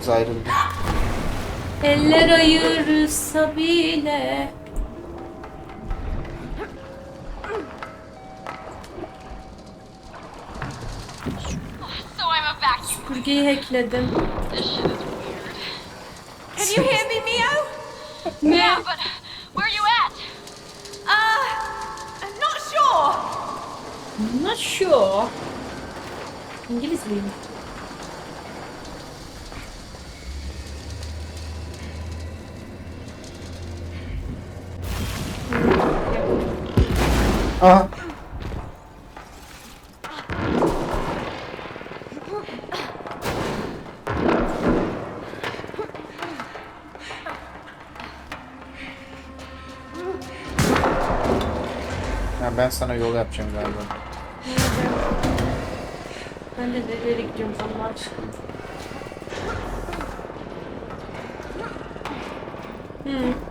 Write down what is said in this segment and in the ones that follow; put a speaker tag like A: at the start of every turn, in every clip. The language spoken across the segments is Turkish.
A: Yollarımız ayrıldı.
B: Eller ayırırsa bile.
C: So I'm a vacuum.
B: Süpürgeyi hackledim.
C: This shit is weird.
D: Can you hear me, Mio?
C: Yeah, but where are you at?
D: Uh, I'm not sure.
B: Not sure. İngiliz miyim?
A: Aha. Ya ben sana yol yapacağım galiba.
B: Ben de nereye gidiyorum Allah aşkına. Hmm.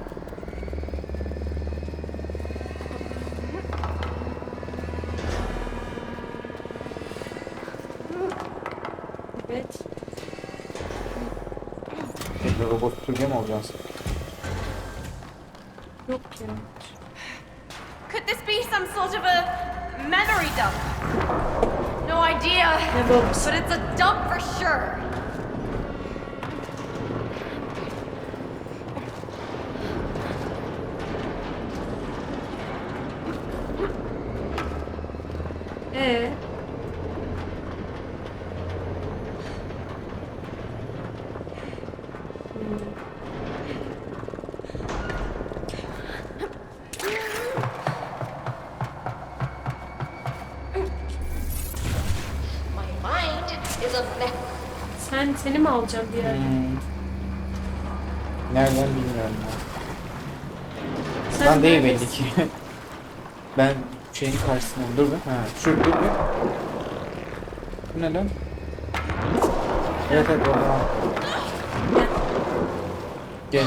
A: Süpürge mi olacaksın?
B: Yok ya.
D: Could this be some sort of a memory dump?
C: No idea.
B: Ne bu?
C: But it's a dump for sure.
B: Ee? Seni mi alacağım bir yere?
A: Hmm. Nereden bilmiyorum.
B: Sen
A: Lan değil belli ki. ben şeyin karşısındayım. Dur bir. Ha, şu dur bir. Bu ne lan? Evet evet orada. Gel.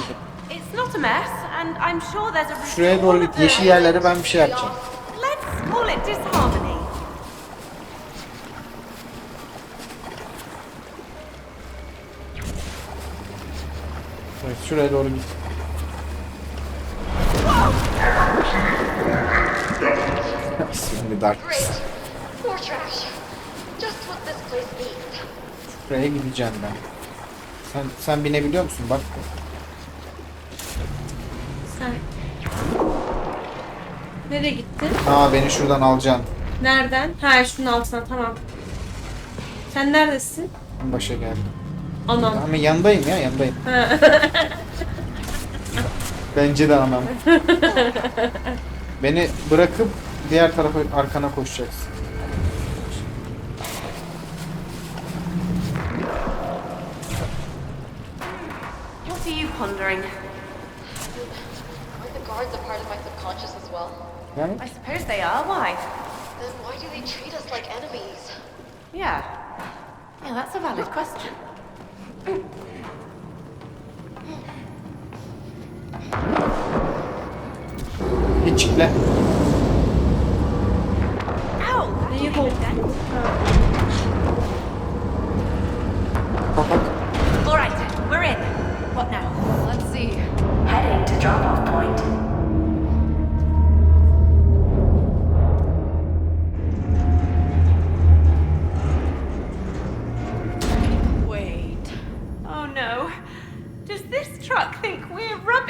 D: It's not a mess, and I'm sure there's a
A: Şuraya doğru git. Yeşil yerlere ben bir şey yapacağım.
D: Let's call it
A: Evet şuraya doğru git. Şimdi Dark.
C: Great. More trash. Just what this place needs.
A: Şuraya gideceğim ben. Sen sen binebiliyor musun? Bak.
B: Sen. Nereye gittin?
A: Aa beni şuradan alacaksın.
B: Nereden? Ha şunun altına tamam. Sen neredesin?
A: Başa geldim.
B: Anam.
A: Ama yanındayım ya yanındayım.
B: Ha.
A: Bence de anam. Beni bırakıp diğer tarafa arkana koşacaksın.
D: What are you pondering?
C: Aren't the guards a part of my subconscious as well?
A: Yani
D: I suppose they are. Why?
C: Then why do they treat us like enemies?
D: Yeah. Yeah, that's a valid question.
A: Bir çikle.
D: Ow! that
B: Neyi
D: took a
B: bul?
D: dent.
A: Kapat.
D: All right, we're in. What now?
C: Let's see.
E: Heading to drop-off point.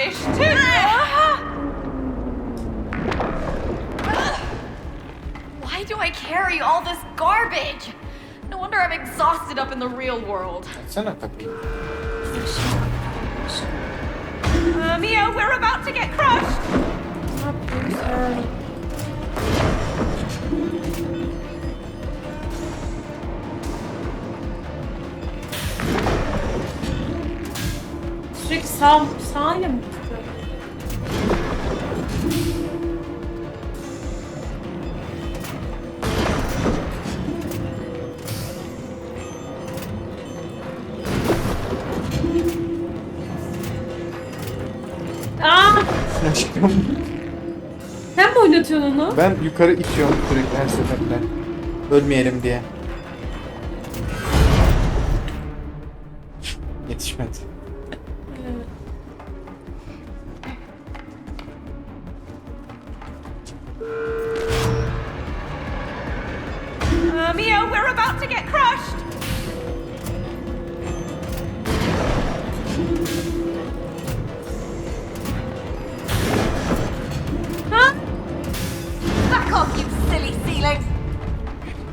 D: We're too?
C: Why do I carry all this garbage? No wonder I'm exhausted up in the real world.
A: Sana takayım.
D: Uh, Mio, we're about to get crushed.
B: Sağ, sağıyla mı tutuyor? Aa,
A: Aşkım.
B: sen mi oynatıyorsun onu?
A: Ben yukarı itiyorum sürekli her seferinde. Ölmeyelim diye.
B: Ha?
C: Back off, you silly ceiling!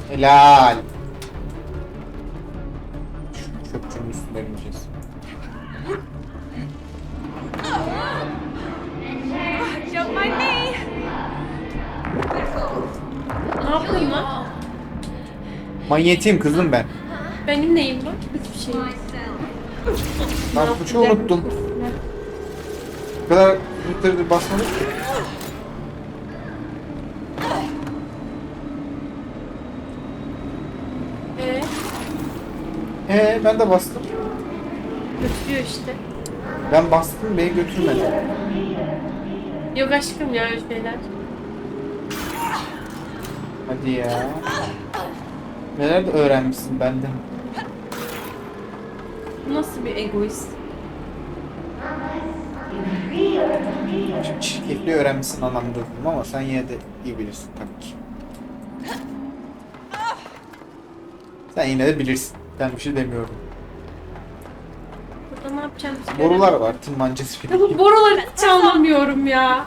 A: Helal. Şu çöpçünün üstüne bineceğiz.
D: Don't mind me!
B: Ne yapıyorsun lan?
A: Manyetiyim kızım ben.
B: Benim neyim bu?
A: Tuşu unuttum. Bu kadar yukarı basmadık ki.
B: Ee,
A: Ee ben de bastım.
B: götürüyor işte.
A: Ben bastım beni götürmedi.
B: Yok aşkım ya öyle şeyler.
A: Hadi ya. Neler de öğrenmişsin benden.
B: Bu nasıl bir egoist?
A: Şimdi çirkefliği öğrenmişsin anlamında dedim ama sen yine de iyi bilirsin tabii ki. Sen yine de bilirsin. Ben bir şey demiyorum.
B: Burada ne yapacağım?
A: Borular var, tırmancası
B: Ya bu
A: falan.
B: boruları hiç anlamıyorum ya.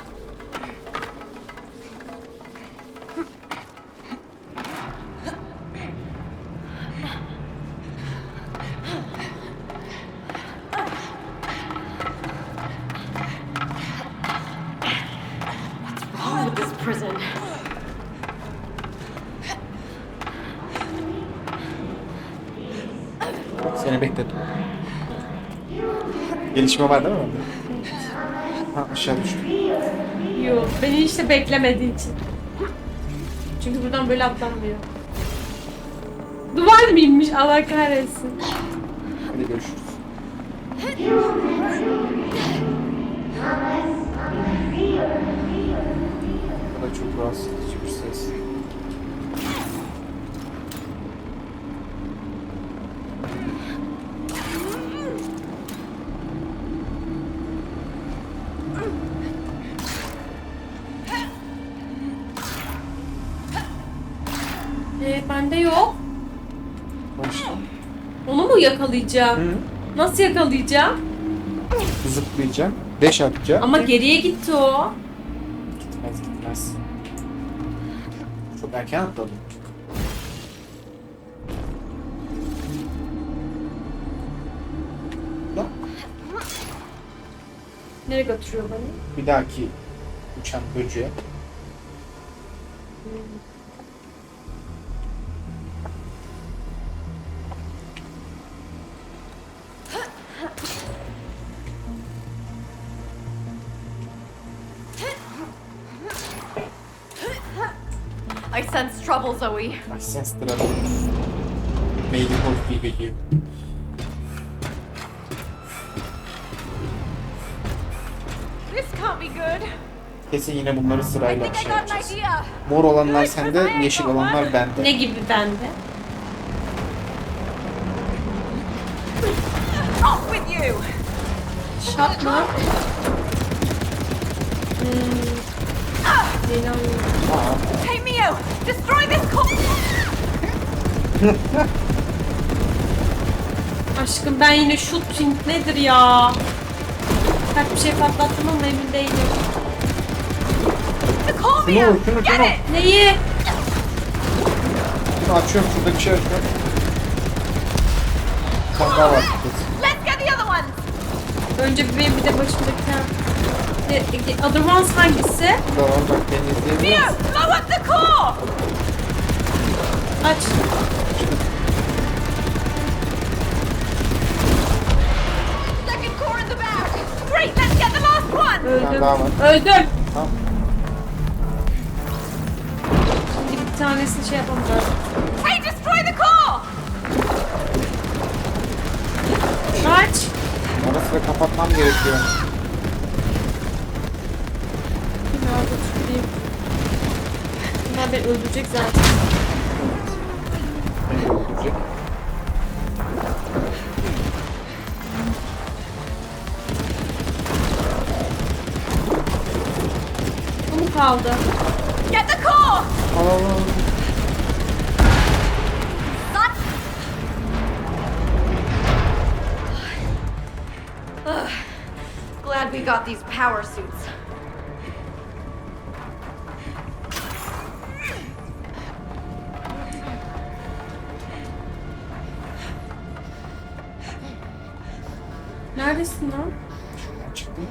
A: Gelişme var değil mi? Ha aşağı düştüm.
B: Yok beni işte beklemediği için. Çünkü buradan böyle atlanmıyor. Duvar mıymış Allah kahretsin.
A: Hadi görüşürüz. Bu da çok rahatsız edici
B: yakalayacağım?
A: Hı.
B: Nasıl yakalayacağım?
A: Zıplayacağım. Deş atacağım.
B: Ama geriye gitti o.
A: Gitmez gitmez. Çok erken atladım. Da
B: Nereye götürüyor beni?
A: bir dahaki uçan böceğe.
C: I Zoe.
A: I sense that I'm maybe hopefully with you.
D: This can't be good.
A: Kesin yine bunları sırayla şey yapacağız. Mor olanlar sende, yeşil olanlar bende.
B: Ne gibi bende?
D: Off with you!
B: Şap mı? Hmm. İnanmıyorum.
A: Aa,
D: Destroy this core!
B: Aşkım ben yine shooting nedir ya? Kaç bir şey patlattım ama emin değilim.
D: The
A: şunu şunu,
D: Get
A: şunu.
D: it!
B: Neyi?
A: Şunu açıyorum, şurada bir şey açıyorum. Daha var.
D: Let's get the other ones!
B: Önce bir benim bir de başımdaki tane. E, e, Otherwise hangisi?
A: Var bak izleyebiliyor
D: Mio,
A: musun?
D: blow up the core!
B: Aç.
D: Second core in the back! Great, let's get the last one!
B: Öldüm.
A: var.
B: Öldüm.
A: Tamam.
B: Şimdi bir tanesini şey yapamam.
D: Hey, destroy the core!
B: Aç.
A: Ara sıra kapatmam gerekiyor.
B: götüreyim. Bunlar beni öldürecek zaten.
A: Bu mu
B: kaldı?
D: Get the
C: car! Glad we got these power suits.
B: Neredesin lan?
A: Şuradan çıktım.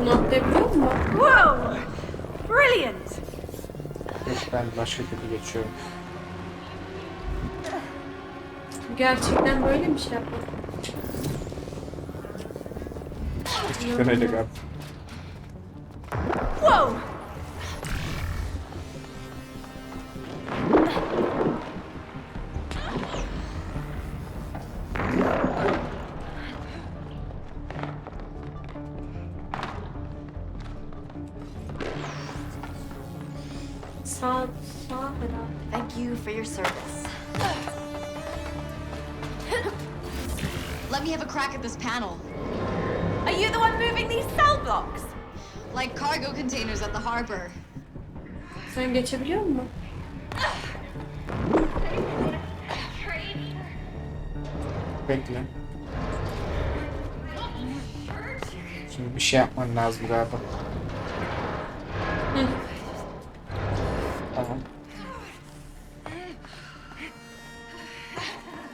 B: Bunu atlayabiliyor musun?
D: Whoa! Brilliant!
A: Yok ben başka türlü geçiyorum.
B: Gerçekten böyle mi şey yapmak?
A: Gerçekten öyle galiba.
D: Whoa!
B: Sen geçebiliyor musun?
A: Bekle. Şimdi bir şey yapman lazım galiba.
B: Hı.
A: Tamam.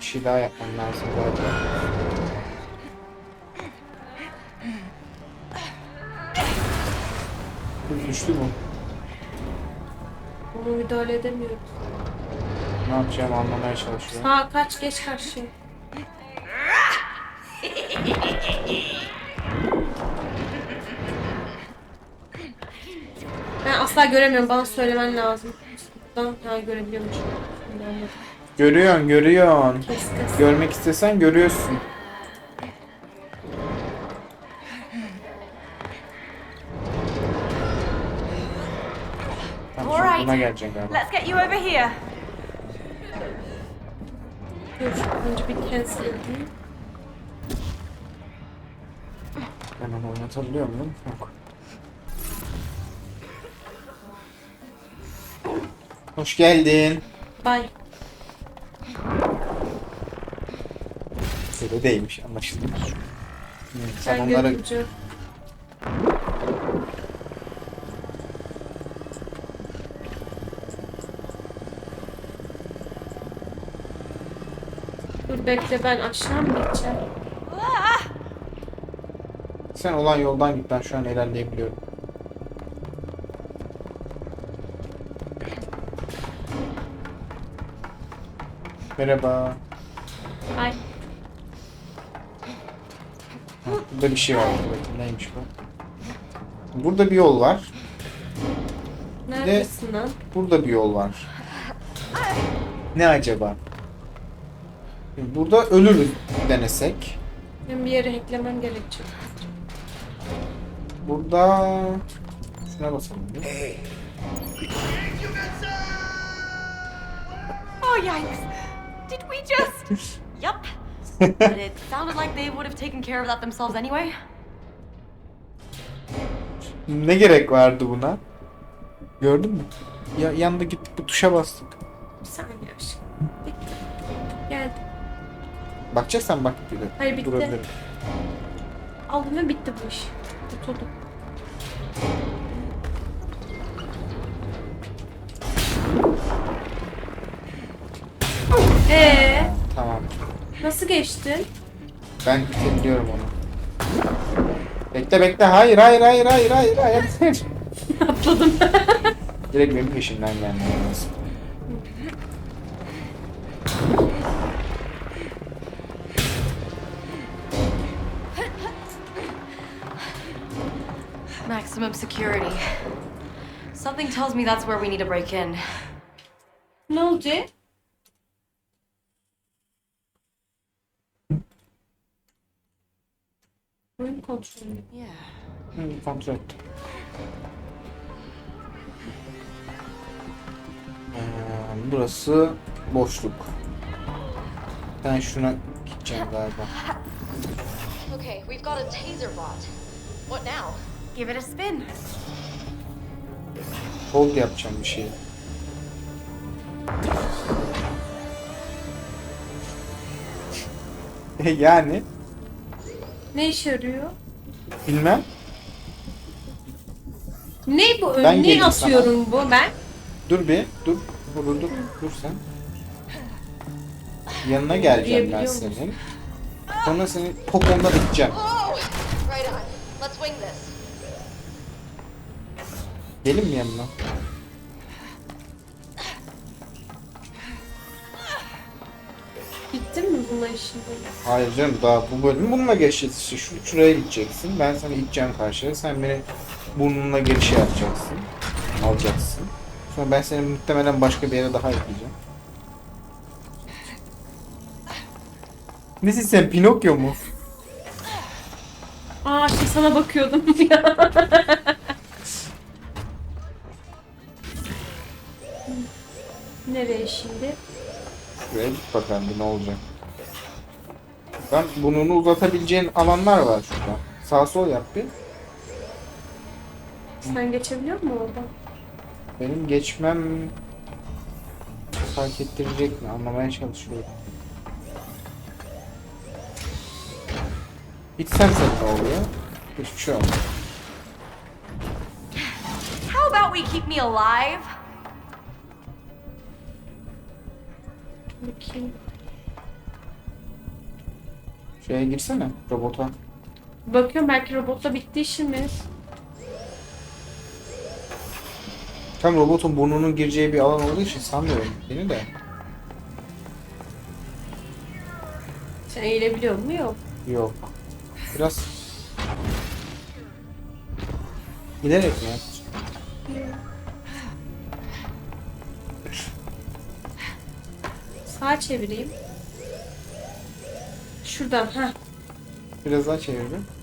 A: Bir şey daha yapman lazım galiba. Bu
B: Onu müdahale edemiyorum.
A: Ne yapacağımı anlamaya çalışıyorum.
B: Sağ kaç geç karşıya. Ben asla göremiyorum. Bana söylemen lazım. Buradan ha görebiliyormuş. Şimdi anladım.
A: Görüyorsun, görüyorsun.
B: Kes kes.
A: Görmek istesen görüyorsun. Buna geleceksin galiba.
D: Let's get you over here.
B: Dur. Önce bir cancel edeyim.
A: Ben onu oynatabiliyor muyum? Yok. Hoş geldin.
B: Bye.
A: Böyle değilmiş anlaşıldı. Sen
B: Ben
A: onları
B: götüreceğim. Bekle ben aşağı mı gideceğim?
D: Ah!
A: sen olan yoldan git ben şu an ilerleyebiliyorum. Merhaba.
B: Ay.
A: Ha, Burada bir şey var. Bakayım neymiş bu? Burada bir yol var.
B: Neredesin lan?
A: Burada bir yol var. Ne acaba? Burada ölürüz denesek.
B: Ben bir yere hacklemem gerekecek.
A: Burada şuna basalım. bir.
D: Oh, yikes! Did we just.
C: Yup. but it sounded like they would have taken care of that themselves anyway.
A: Ne gerek vardı buna? Gördün mü? Ya yanda gittik bu tuşa bastık.
B: Bir saniye
A: Bakacaksan bak bir de.
B: Hayır, bitti.
A: Durabilirim.
B: Aldım ve bitti bu iş. Tutuldu. Ee,
A: Tamam.
B: nasıl geçtin?
A: Ben bitebiliyorum onu. Bekle bekle. Hayır hayır hayır hayır hayır hayır.
B: Atladım.
A: Direkt benim peşimden gelmen lazım.
C: Security. Something tells me that's where we need to break in.
B: ne oldu? Oyun kontrolü.
D: Yeah.
A: Hı, kontrol ettim. Ee, burası boşluk. Ben şuna gideceğim galiba.
C: Okay, we've got a taser bot. What now?
D: Give it a spin.
A: Hold yapacağım bir şey. E, yani
B: Ne işe yarıyor?
A: bilmem.
B: Ne bu?
A: Ben geleyim
B: atıyorum bu ben.
A: Dur bir dur. Dur dur, dur sen. Yanına geleceğim ben
B: Yürüyebiliyor musun?
A: senin. Sonra senin poponda biteceğim.
C: Oh! Right on. Let's wing this.
A: Gelin mi yanına?
B: Bittin mi bununla işin?
A: Hayır canım daha bu bölüm bununla geçeceğiz işte. Şu, şuraya gideceksin. Ben sana iteceğim karşıya. Sen beni burnunla geri şey yapacaksın. Alacaksın. Sonra ben seni muhtemelen başka bir yere daha iteceğim. Nesin sen Pinokyo mu?
B: Aa işte sana bakıyordum ya. Şimdi?
A: Şuraya git bakalım bir ne olacak. Ben burnunu uzatabileceğin alanlar var şurada. Sağ sol yap bir.
B: Sen geçebiliyor musun oradan?
A: Benim geçmem fark ettirecek mi? Anlamaya çalışıyorum. İçsem sen ne oluyor? Hiçbir şey olmaz.
D: How about we keep me alive?
B: Bakayım.
A: Şeye girsene robota.
B: Bakıyorum belki robotla bitti işimiz.
A: Tam robotun burnunun gireceği bir alan olduğu için sanmıyorum beni de.
B: Sen eğilebiliyor musun? Yok.
A: Yok. Biraz giderek mi ya?
B: Sağa çevireyim. Şuradan ha.
A: Biraz daha çevir bir.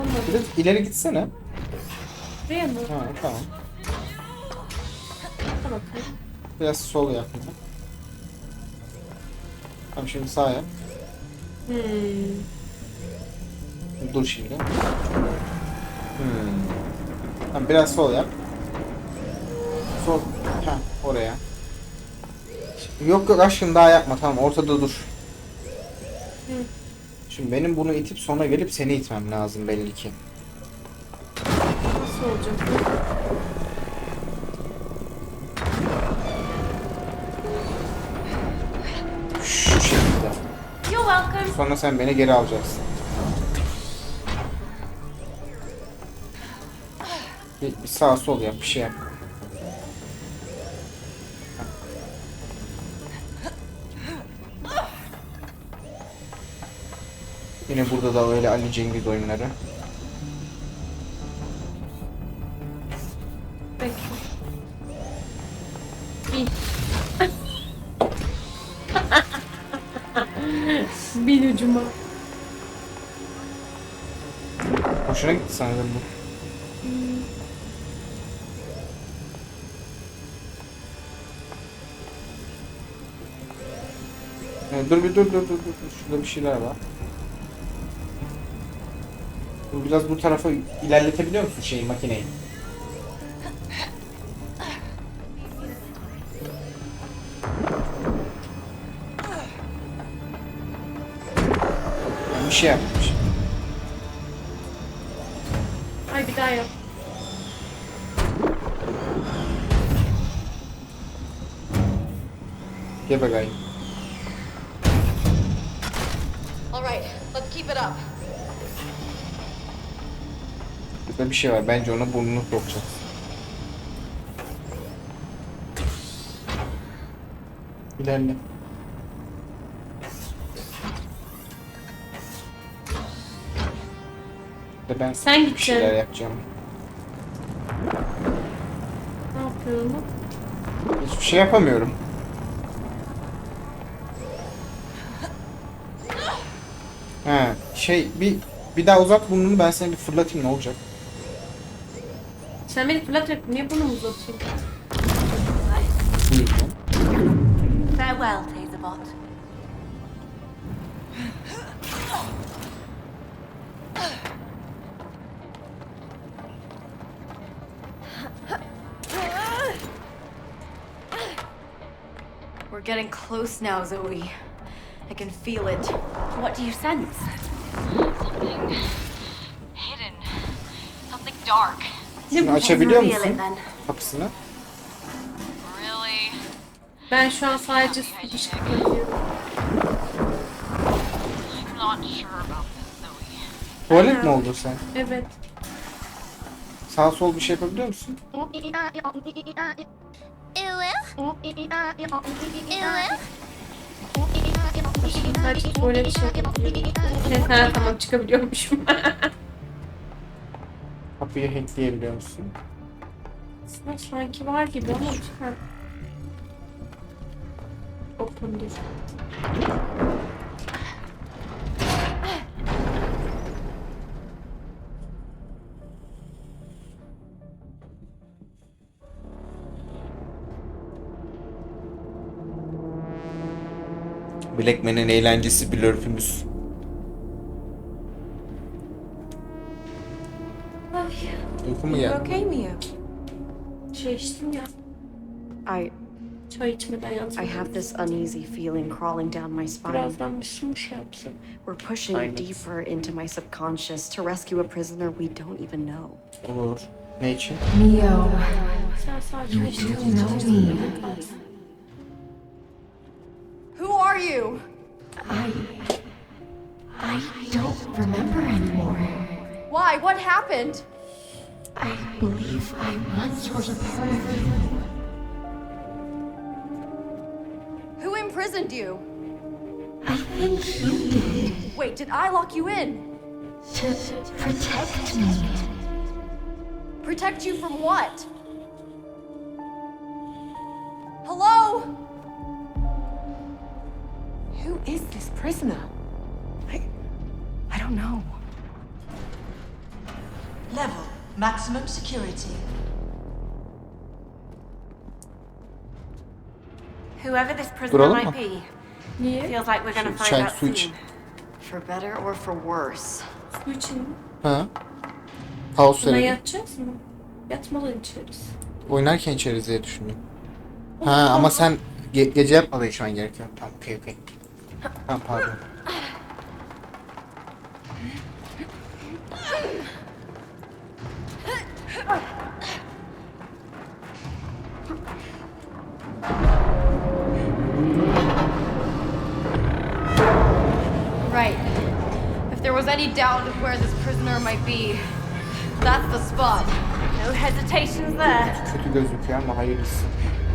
B: Olmadı.
A: Biraz ileri gitsene.
B: Buraya mı?
A: Ha tamam.
B: Bakayım.
A: Biraz sol yap. bir de. Tamam şimdi sağ yap.
B: Hmm.
A: Dur şimdi. Hmm. Tamam biraz sol yap. Sol. Ha oraya. Yok yok aşkım daha yapma tamam ortada dur. Şimdi benim bunu itip sonra gelip seni itmem lazım belli ki.
B: Nasıl olacak? bu?
A: Şu şekilde.
D: You're welcome.
A: Sonra sen beni geri alacaksın. Bir, bir sağ sol yap bir şey yap. Burada da öyle Ali Cengiz oyunları.
B: Bekle. Bin. Bin ucuma.
A: Hoşuna gitti sanırım bu. Evet, dur bir dur dur dur dur. dur. Şurada bir şeyler var. Biraz bu tarafa ilerletebiliyor musun şeyi makineyi? Ben bir şey yapmış.
B: Ay bir daha yap.
A: Gel bakayım.
C: All right, let's keep it up.
A: Burada bir şey var. Bence ona burnunu sokacağız. İlerle. De ben
B: Sen
A: bir
B: gideceksin.
A: şeyler yapacağım.
B: Ne yapıyorum?
A: Hiçbir şey yapamıyorum. He. Şey bir bir daha uzat burnunu ben seni bir fırlatayım ne olacak?
B: Sen beni fırlatarak niye burnumu uzatıyorsun?
A: Buyurun.
D: Farewell, Taserbot.
C: We're getting close now, Zoe. I can feel it.
D: What do you sense?
C: Something hidden. Something dark.
A: Şunu açabiliyor musun kapısını?
B: Ben şu an sadece fışkırtıyorum.
A: Tuvalet mi oldun sen?
B: Evet.
A: Sağ sol bir şey yapabiliyor musun?
B: Sadece tuvalet şey yapıyorum. Ha tamam çıkabiliyormuşum.
A: Kapıyı hackleyebiliyor musun?
B: Aslında sanki var gibi ama çıkar. Open'dır.
A: Blackman'in eğlencesi blurfümüz. Uyku mu
D: You okay, Mia?
B: Şey içtim ya.
F: I
B: Çay içmeden yatsam.
F: I have this uneasy feeling crawling down my spine.
B: Birazdan bir su şey yapsam.
F: We're pushing deeper into my subconscious to rescue a prisoner we don't even know.
A: Olur. Ne için?
B: Sen sakin ol.
C: Who are you?
E: I I don't remember anymore.
C: Why? What happened?
E: I believe I once was a part of you.
C: Who imprisoned you?
E: I think you did
C: Wait, did I lock you in?
E: to protect me.
C: Protect you from what? Hello?
D: Who is this prisoner?
F: I I don't know.
G: Level maximum security.
D: Whoever this prisoner
A: Duralım
D: might
A: mı?
D: be,
B: Niye?
D: feels like we're gonna
A: Su-
D: find
A: çay,
D: out
A: su
D: soon.
F: For better or for worse.
B: Su için.
A: Ha? House
B: Buna
A: sevdim.
B: yatacağız mı? Yatmadan içeriz.
A: Oynarken içeriz diye düşündüm. Ha ama sen ge- gece yapmadan içmen gerekiyor. Tamam okey okey. Tamam pardon.
C: Right. If there was any doubt of where this prisoner might be, that's the spot.
D: No hesitations there.
A: Kötü gözüküyor ama hayırlısı.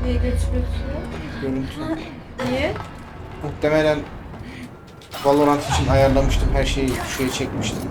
B: Niye götürüyorsun?
A: Görüntü.
B: Niye?
A: Muhtemelen Valorant için ayarlamıştım. Her şeyi şuraya çekmiştim.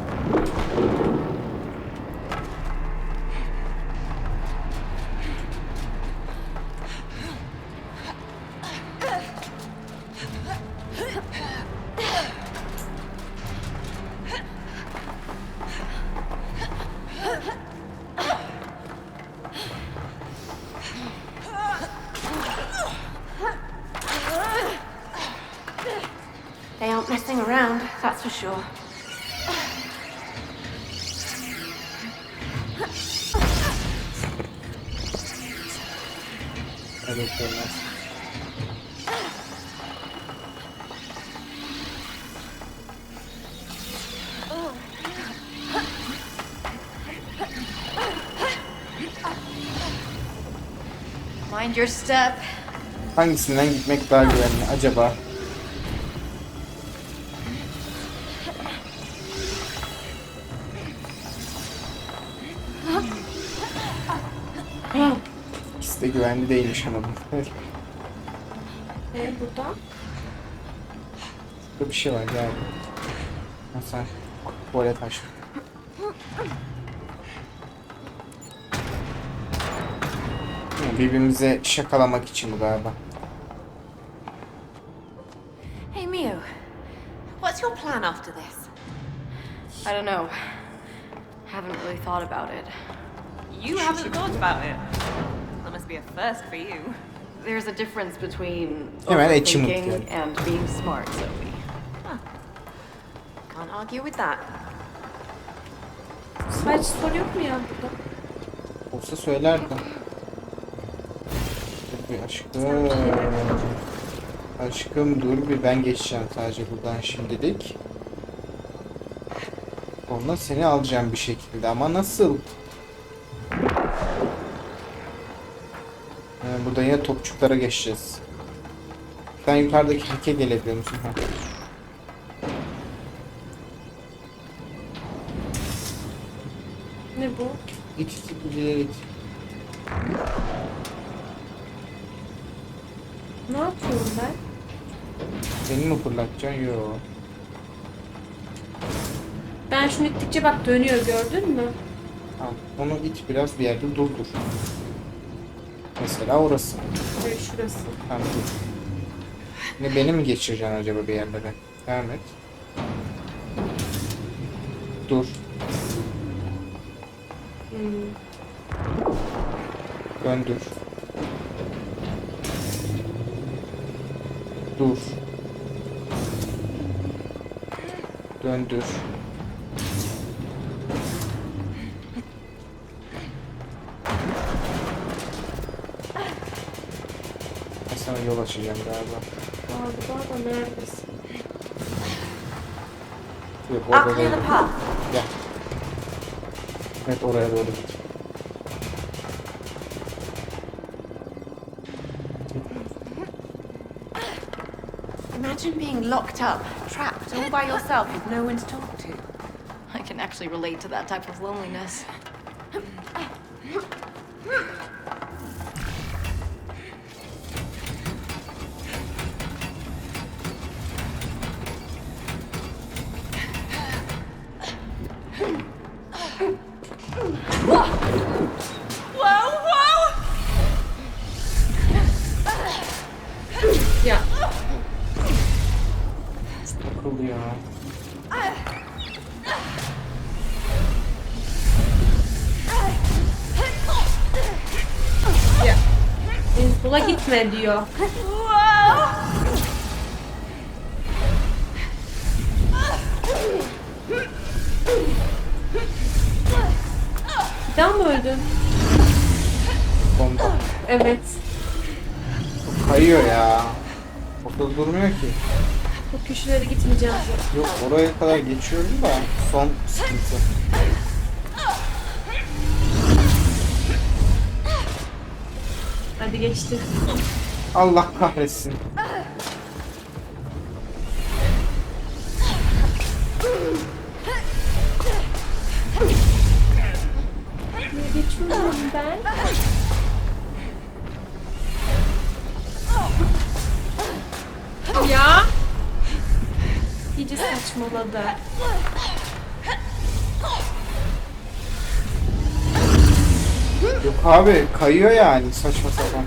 C: Your step.
A: Hangisinden gitmek daha güvenli acaba? İkisi de güvenli değilmiş ama.
B: Ee, burada.
A: Burada bir şey var gel. Nasıl? Tuvalet açtım. Birbirimize şakalamak için bu galiba.
D: Hey, Mio. What's your plan after this?
C: I don't know. Haven't really thought about it.
D: You haven't thought about it. That must be a first for you.
C: There's a difference between overthinking and being smart, Sophie. Can't argue with that.
B: Saç soru yok mu ya burada?
A: Olsa söylerdim. Dur bir aşkım. Aşkım dur bir ben geçeceğim sadece buradan şimdilik. Onunla seni alacağım bir şekilde ama nasıl? Ee, burada yine topçuklara geçeceğiz. Sen yukarıdaki hake gelebiliyor musun? Ha.
B: Ne bu?
A: İt it ileri it.
B: Ne yapıyorum ben?
A: Seni mi fırlatacaksın? Yo.
B: Ben şunu ittikçe bak dönüyor gördün mü?
A: Tamam. Onu it biraz bir yerde durdur. Mesela orası.
B: Böyle şurası.
A: Tamam dur. Ne beni mi geçireceksin acaba bir yerlere? Devam et. Dur.
B: Hmm.
A: Döndür. Dur. Döndür. Ben sana yol açacağım galiba.
B: Galiba da neredesin?
A: Yok orada değil. Gel. Evet oraya doğru git.
C: Imagine being locked up, trapped all by yourself with no one to talk to. I can actually relate to that type of loneliness.
B: Bula gitme diyor.
D: Whoa!
B: Bir daha mı öldün?
A: Bomba.
B: Evet.
A: Kayıyor ya. Ortada durmuyor ki.
B: Bu köşelere gitmeyeceğim.
A: Yok oraya kadar geçiyorum da son sıkıntı.
B: Hadi geçti.
A: Allah kahretsin.
B: Niye geçmiyorum ben? Ya. İyice saçmaladı.
A: Abi kayıyor yani saçma sapan.